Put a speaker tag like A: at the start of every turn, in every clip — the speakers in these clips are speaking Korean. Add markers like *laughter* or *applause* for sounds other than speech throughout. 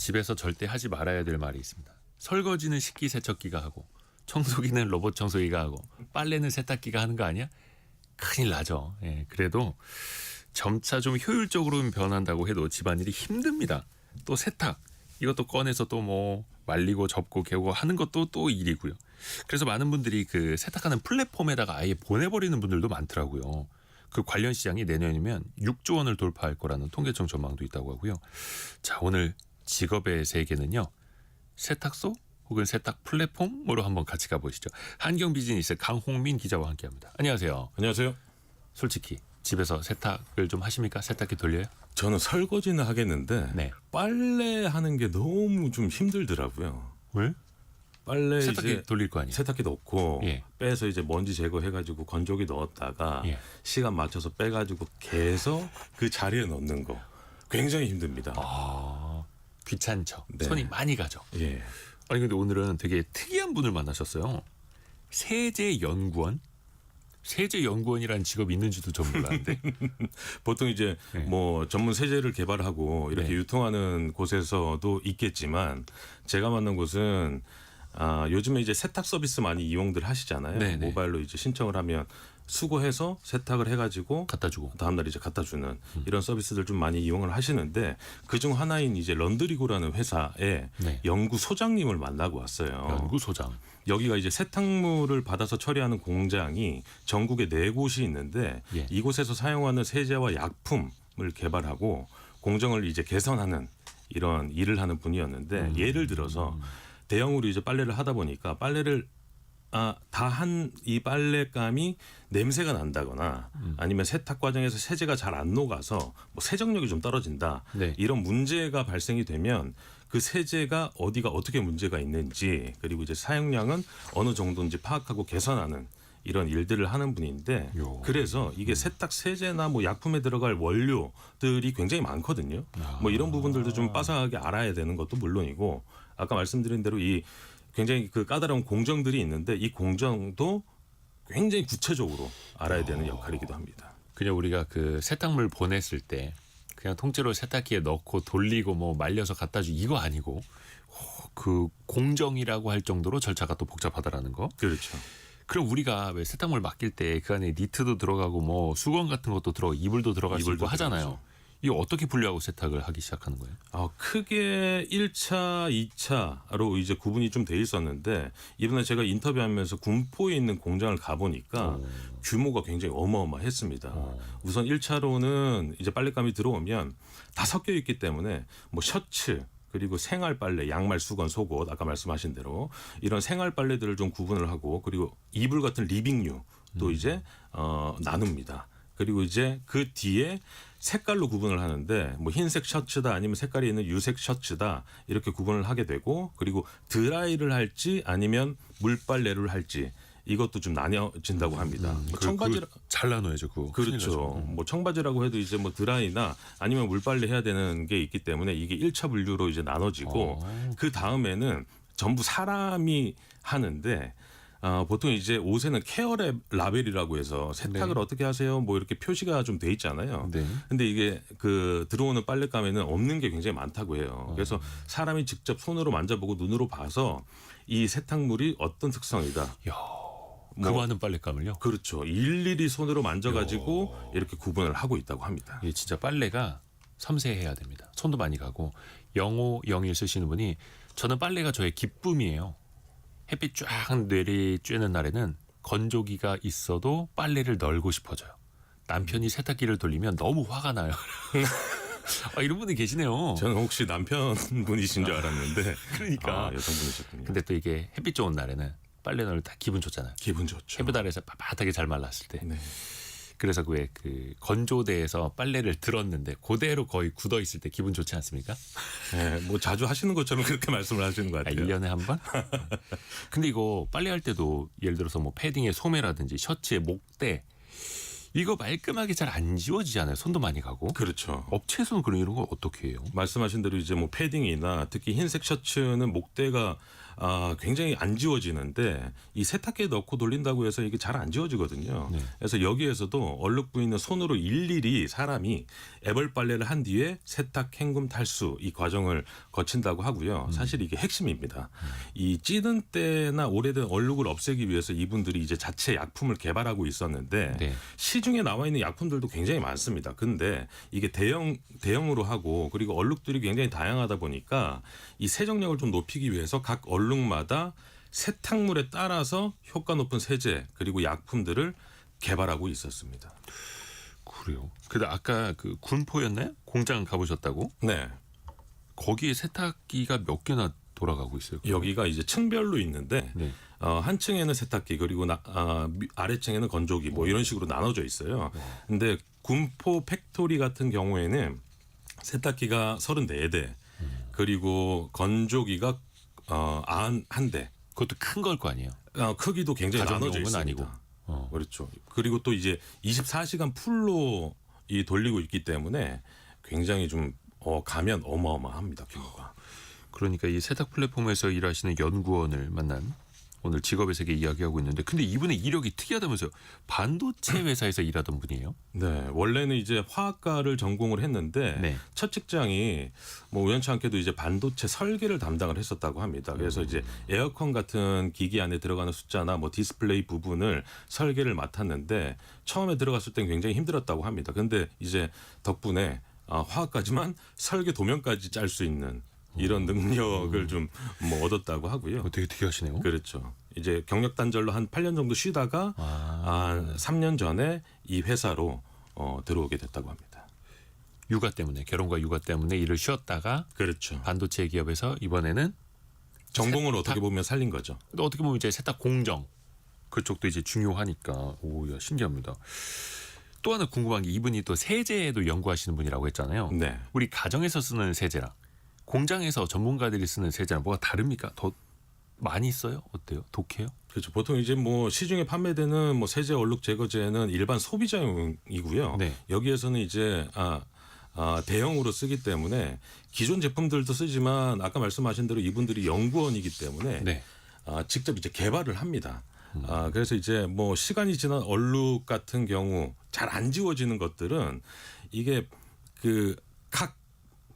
A: 집에서 절대 하지 말아야 될 말이 있습니다. 설거지는 식기세척기가 하고 청소기는 로봇 청소기가 하고 빨래는 세탁기가 하는 거 아니야? 큰일 나죠. 예, 그래도 점차 좀 효율적으로 변한다고 해도 집안일이 힘듭니다. 또 세탁 이것도 꺼내서 또 뭐 말리고 접고 개고 하는 것도 또 일이고요. 그래서 많은 분들이 그 세탁하는 플랫폼에다가 아예 보내버리는 분들도 많더라고요. 그 관련 시장이 내년이면 6조 원을 돌파할 거라는 통계청 전망도 있다고 하고요. 자 오늘 직업의 세계는요 세탁소 혹은 세탁 플랫폼으로 한번 같이 가보시죠. 한경 비즈니스 강홍민 기자와 함께합니다. 안녕하세요.
B: 안녕하세요.
A: 솔직히 집에서 세탁을 좀 하십니까? 세탁기 돌려요?
B: 저는 설거지는 하겠는데
A: 네.
B: 빨래 하는 게 너무 좀 힘들더라고요.
A: 왜?
B: 빨래
A: 세탁기
B: 이제
A: 돌릴 거 아니에요?
B: 세탁기 넣고
A: 예.
B: 빼서 이제 먼지 제거해가지고 건조기 넣었다가
A: 예.
B: 시간 맞춰서 빼가지고 계속 그 자리에 넣는 거 굉장히 힘듭니다.
A: 아 귀찮죠.
B: 네.
A: 손이 많이 가죠.
B: 예.
A: 아니 근데 오늘은 되게 특이한 분을 만나셨어요. 세제 연구원. 세제 연구원이라는 직업이 있는지도 전 몰랐는데. *laughs*
B: 보통 이제
A: 네.
B: 뭐 전문 세제를 개발하고 이렇게
A: 네.
B: 유통하는 곳에서도 있겠지만 제가 만난 곳은 아, 요즘에 이제 세탁 서비스 많이 이용들 하시잖아요.
A: 네, 네.
B: 모바일로 이제 신청을 하면 수거해서 세탁을 해가지고
A: 갖다 주고.
B: 다음 날 이제 갖다 주는
A: 음.
B: 이런 서비스들 좀 많이 이용을 하시는데 그중 하나인 이제 런드리고라는 회사의
A: 네.
B: 연구 소장님을 만나고 왔어요.
A: 연구 소장.
B: 여기가 이제 세탁물을 받아서 처리하는 공장이 전국에 네 곳이 있는데
A: 예.
B: 이곳에서 사용하는 세제와 약품을 개발하고 공정을 이제 개선하는 이런 일을 하는 분이었는데
A: 음.
B: 예를 들어서 대형으로 이제 빨래를 하다 보니까 빨래를 아, 다 한 이 빨래감이 냄새가 난다거나
A: 음.
B: 아니면 세탁 과정에서 세제가 잘 안 녹아서 뭐 세정력이 좀 떨어진다.
A: 네.
B: 이런 문제가 발생이 되면 그 세제가 어디가 어떻게 문제가 있는지 그리고 이제 사용량은 어느 정도인지 파악하고 개선하는 이런 일들을 하는 분인데
A: 요.
B: 그래서 이게 세탁 세제나 뭐 약품에 들어갈 원료들이 굉장히 많거든요. 뭐 이런 부분들도 좀 빠삭하게 알아야 되는 것도 물론이고 아까 말씀드린 대로 이 굉장히 그 까다로운 공정들이 있는데 이 공정도 굉장히 구체적으로 알아야 되는 역할이기도 합니다.
A: 그냥 우리가 그 세탁물 보냈을 때 그냥 통째로 세탁기에 넣고 돌리고 뭐 말려서 갖다 주 이거 아니고 어, 그 공정이라고 할 정도로 절차가 또 복잡하다라는 거.
B: 그렇죠.
A: 그럼 우리가 왜 세탁물 맡길 때 그 안에 니트도 들어가고 뭐 수건 같은 것도 들어 이불도 들어갈 수
B: 이불도
A: 있고 하잖아요. 이거 어떻게 분류하고 세탁을 하기 시작하는 거예요?
B: 어, 크게 1차, 2차로 이제 구분이 좀 돼 있었는데 이번에 제가 인터뷰하면서 군포에 있는 공장을 가보니까 규모가 굉장히 어마어마했습니다. 우선 1차로는 이제 빨랫감이 들어오면 다 섞여 있기 때문에 뭐 셔츠 그리고 생활 빨래, 양말, 수건, 속옷 아까 말씀하신 대로 이런 생활 빨래들을 좀 구분을 하고 그리고 이불 같은 리빙류 또 이제 어 나눕니다. 그리고 이제 그 뒤에 색깔로 구분을 하는데 뭐 흰색 셔츠다 아니면 색깔이 있는 유색 셔츠다 이렇게 구분을 하게 되고 그리고 드라이를 할지 아니면 물빨래를 할지 이것도 좀 나뉘어진다고 합니다. 뭐 청바지라
A: 그, 잘 나눠야죠. 큰일 나죠.
B: 그렇죠. 뭐 청바지라고 해도 이제 뭐 드라이나 아니면 물빨래 해야 되는 게 있기 때문에 이게 1차 분류로 이제 나눠지고
A: 어.
B: 그 다음에는 전부 사람이 하는데 어, 보통 이제 옷에는 케어 랩 라벨이라고 해서 세탁을
A: 네.
B: 어떻게 하세요? 뭐 이렇게 표시가 좀 돼 있잖아요.
A: 네.
B: 근데 이게 그 들어오는 빨랫감에는 없는 게 굉장히 많다고
A: 어.
B: 해요. 그래서 사람이 직접 손으로 만져보고 눈으로 봐서 이 세탁물이 어떤 특성이다.
A: 야,
B: 뭐
A: 그거 하는 빨랫감을요?
B: 그렇죠. 일일이 손으로 만져가지고 이렇게 구분을 하고 있다고 합니다.
A: 이게 진짜 빨래가 섬세해야 됩니다. 손도 많이 가고 영호 영일 쓰시는 분이 저는 빨래가 저의 기쁨이에요. 햇빛 쫙 내리 쬐는 날에는 건조기가 있어도 빨래를 널고 싶어져요. 남편이 세탁기를 돌리면 너무 화가 나요. *laughs* 아, 이런 분이 계시네요.
B: 저는 혹시 남편분이신 줄 알았는데 *laughs*
A: 그러니까.
B: 아, 여성분이셨군요.
A: 근데 또 이게 햇빛 좋은 날에는 빨래 널다 기분 좋잖아요.
B: 기분 좋죠.
A: 햇빛 아래서 빳빳하게 잘 말랐을 때.
B: 네.
A: 그래서 그왜 그 건조대에서 빨래를 들었는데 그대로 거의 굳어 있을 때 기분 좋지 않습니까?
B: 네, 뭐 자주 하시는 것처럼 그렇게 *laughs* 말씀을 하시는 것
A: 아,
B: 같아요.
A: 1년에 한 번? *laughs* 근데 이거 빨래할 때도 예를 들어서 뭐 패딩의 소매라든지 셔츠의 목대 이거 말끔하게 잘 안 지워지잖아요. 손도 많이 가고.
B: 그렇죠.
A: 업체에서는 그런 이런 거 어떻게 해요?
B: 말씀하신 대로 이제 뭐 패딩이나 특히 흰색 셔츠는 목대가 아, 굉장히 안 지워지는데 이 세탁기에 넣고 돌린다고 해서 이게 잘 안 지워지거든요.
A: 네.
B: 그래서 여기에서도 얼룩 부위는 손으로 일일이 사람이 애벌 빨래를 한 뒤에 세탁 헹굼 탈수 이 과정을 거친다고 하고요.
A: 음.
B: 사실 이게 핵심입니다. 이 찌든 때나 오래된 얼룩을 없애기 위해서 이분들이 이제 자체 약품을 개발하고 있었는데
A: 네.
B: 시중에 나와 있는 약품들도 굉장히 많습니다. 근데 이게 대형 대형으로 하고 그리고 얼룩들이 굉장히 다양하다 보니까 이 세정력을 좀 높이기 위해서 각 얼룩 마다 세탁물에 따라서 효과 높은 세제 그리고 약품들을 개발하고 있었습니다.
A: 그래요. 근데 아까 그 군포였나요? 공장 가보셨다고?
B: 네.
A: 거기에 세탁기가 몇 개나 돌아가고 있어요.
B: 여기가 이제 층별로 있는데
A: 네.
B: 어, 한 층에는 세탁기 그리고 나, 아, 미- 아래층에는 건조기 뭐 이런 식으로 나눠져 있어요. 근데 군포 팩토리 같은 경우에는 세탁기가 34대 그리고 건조기가 어, 한, 한 대.
A: 그것도 큰 걸 거 아니에요.
B: 어, 크기도 굉장히 나눠져
A: 가정용은
B: 있습니다.
A: 아니고. 어.
B: 그렇죠. 그리고 또 이제 24시간 풀로 이 돌리고 있기 때문에 굉장히 좀 어, 가면 어마어마합니다 규모가.
A: 그러니까 이 세탁 플랫폼에서 일하시는 연구원을 만난 오늘 직업의 세계 이야기하고 있는데 근데 이분의 이력이 특이하다면서요. 반도체 회사에서 일하던 분이에요.
B: 네, 원래는 이제 화학과를 전공을 했는데
A: 네.
B: 첫 직장이 뭐 우연치 않게도 이제 반도체 설계를 담당을 했었다고 합니다. 그래서 이제 에어컨 같은 기기 안에 들어가는 숫자나 뭐 디스플레이 부분을 설계를 맡았는데 처음에 들어갔을 땐 굉장히 힘들었다고 합니다. 근데 이제 덕분에 아, 화학까지만 설계 도면까지 짤 수 있는 이런 능력을 좀 뭐 얻었다고 하고요.
A: 어, 되게 특이하시네요.
B: 그렇죠. 이제 경력 단절로 한 8년 정도 쉬다가 아, 3년 전에 이 회사로 어, 들어오게 됐다고 합니다.
A: 육아 때문에 결혼과 육아 때문에 일을 쉬었다가
B: 그렇죠.
A: 반도체 기업에서 이번에는
B: 전공을 어떻게 보면 살린 거죠.
A: 또 어떻게 보면 이제 세탁 공정 그쪽도 이제 중요하니까 오야 신기합니다. 또 하나 궁금한 게 이분이 또 세제에도 연구하시는 분이라고 했잖아요.
B: 네.
A: 우리 가정에서 쓰는 세제랑 공장에서 전문가들이 쓰는 세제랑 뭐가 다릅니까? 더 많이 써요? 어때요? 독해요?
B: 그렇죠. 보통 이제 뭐 시중에 판매되는 뭐 세제 얼룩 제거제는 일반 소비자용이고요.
A: 네.
B: 여기에서는 이제 아, 아, 대형으로 쓰기 때문에 기존 제품들도 쓰지만 아까 말씀하신 대로 이분들이 연구원이기 때문에
A: 네.
B: 아, 직접 이제 개발을 합니다. 아, 그래서 이제 뭐 시간이 지난 얼룩 같은 경우 잘 안 지워지는 것들은 이게 그 각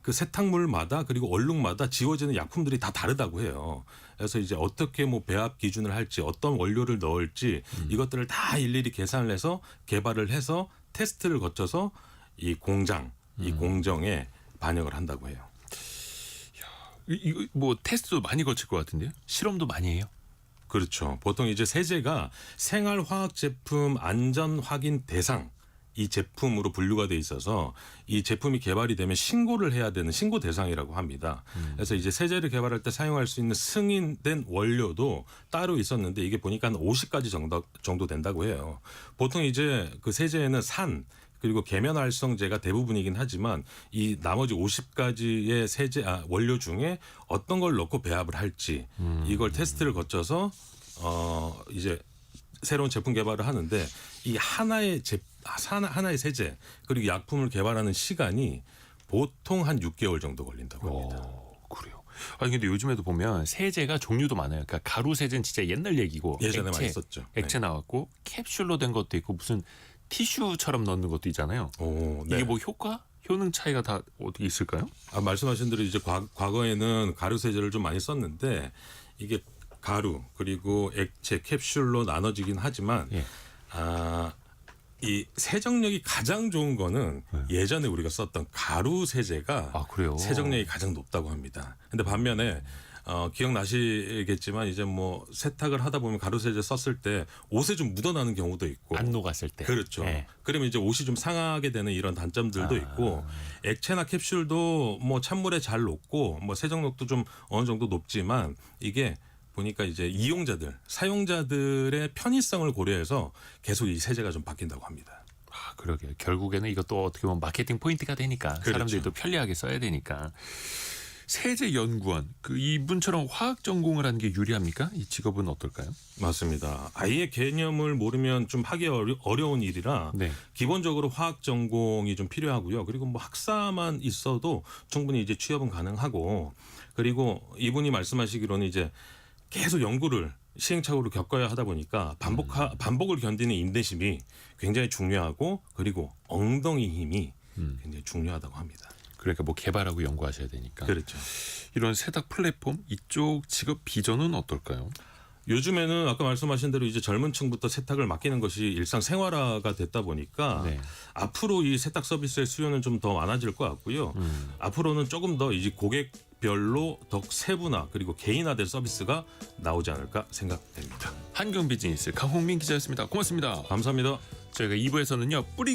B: 그 세탁물마다 그리고 얼룩마다 지워지는 약품들이 다 다르다고 해요. 그래서 이제 어떻게 뭐 배합 기준을 할지 어떤 원료를 넣을지 이것들을 다 일일이 계산을 해서 개발을 해서 테스트를 거쳐서 이 공장, 이 공정에 반영을 한다고 해요.
A: 이- 이거 뭐 테스트도 많이 거칠 것 같은데요? 실험도 많이 해요?
B: 그렇죠. 보통 이제 세제가 생활화학 제품 안전 확인 대상 이 제품으로 분류가 돼 있어서 이 제품이 개발이 되면 신고를 해야 되는 신고 대상이라고 합니다. 그래서 이제 세제를 개발할 때 사용할 수 있는 승인된 원료도 따로 있었는데 이게 보니까 한 50가지 정도 정도 된다고 해요. 보통 이제 그 세제에는 산 그리고 계면 활성제가 대부분이긴 하지만 이 나머지 50가지의 세제 아, 원료 중에 어떤 걸 넣고 배합을 할지 이걸 테스트를 거쳐서 어 이제 새로운 제품 개발을 하는데 이 하나의 제 하나 하나의 세제 그리고 약품을 개발하는 시간이 보통 한 6개월 정도 걸린다고 합니다.
A: 어, 그래요. 아니 근데 요즘에도 보면 세제가 종류도 많아요. 그러니까 가루 세제는 진짜 옛날 얘기고
B: 예전에
A: 액체,
B: 많이 썼죠. 네.
A: 액체 나왔고 캡슐로 된 것도 있고 무슨 티슈처럼 넣는 것도 있잖아요.
B: 오, 네.
A: 이게 뭐 효과, 효능 차이가 다 어떻게 있을까요?
B: 아, 말씀하신 대로 이제 과, 과거에는 가루 세제를 좀 많이 썼는데 이게 가루 그리고 액체 캡슐로 나눠지긴 하지만
A: 예.
B: 아, 이 세정력이 가장 좋은 거는 예 전에 우리가 썼던 가루 세제가
A: 네. 아.
B: 세정력이 가장 높다고 합니다. 근데 반면에 어, 기억나시겠지만 이제 뭐 세탁을 하다 보면 가루 세제 썼을 때 옷에 좀 묻어나는 경우도 있고
A: 안 녹았을 때.
B: 그렇죠.
A: 예.
B: 그러면 이제 옷이 좀 상하게 되는 이런 단점들도
A: 아.
B: 있고 액체나 캡슐도 뭐 찬물에 잘 녹고 뭐 세정력도 좀 어느 정도 높지만 이게 보니까 이제 이용자들, 사용자들의 편의성을 고려해서 계속 이 세제가 좀 바뀐다고 합니다.
A: 아 그러게요. 결국에는 이것도 어떻게 보면 마케팅 포인트가 되니까
B: 그렇죠.
A: 사람들이 또 편리하게 써야 되니까. 세제 연구원 그 이분처럼 화학 전공을 하는 게 유리합니까? 이 직업은 어떨까요?
B: 맞습니다. 아예 개념을 모르면 좀 하기 어려, 어려운 일이라
A: 네.
B: 기본적으로 화학 전공이 좀 필요하고요. 그리고 뭐 학사만 있어도 충분히 이제 취업은 가능하고 그리고 이분이 말씀하시기로는 이제 계속 연구를 시행착오를 겪어야 하다 보니까 반복 반복을 견디는 인내심이 굉장히 중요하고 그리고 엉덩이 힘이 굉장히 중요하다고 합니다.
A: 그러니까 뭐 개발하고 연구하셔야 되니까.
B: 그렇죠.
A: 이런 세탁 플랫폼 이쪽 직업 비전은 어떨까요?
B: 요즘에는 아까 말씀하신 대로 이제 젊은 층부터 세탁을 맡기는 것이 일상 생활화가 됐다 보니까
A: 네.
B: 앞으로 이 세탁 서비스의 수요는 좀 더 많아질 것 같고요.
A: 음.
B: 앞으로는 조금 더 이제 고객 별로 더 세분화 그리고 개인화된 서비스가 나오지 않을까 생각됩니다.
A: 한경 비즈니스 강홍민 기자였습니다. 고맙습니다.
B: 감사합니다.
A: 저희가 2부에서는요 뿌리기